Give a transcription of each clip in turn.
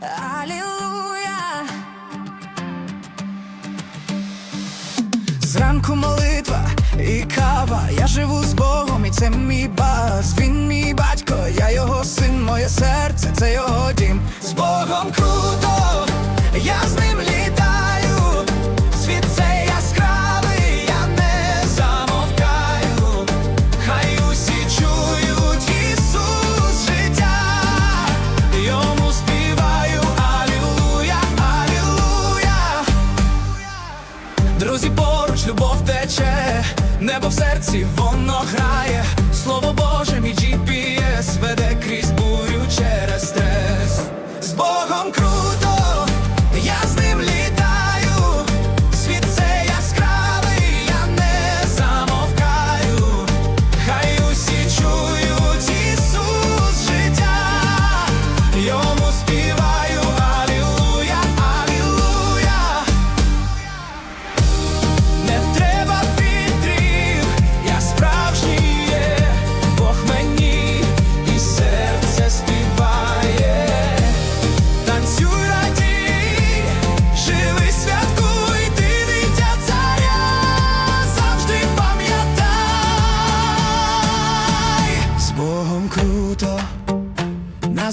Алілуя. Зранку молитва і кава. Я живу з Богом, і це мій бас. Він мій батько, я його син, моє серце, це його дім. З Богом круто, я з ним небо в серці воно грає, слово Боже,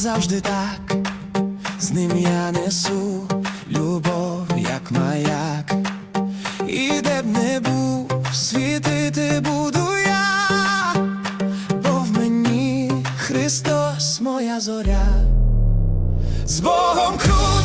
завжди так, з ним я несу любов, як маяк, і де б не був, світити буду я, бо в мені Христос, моя зоря, з Богом крут.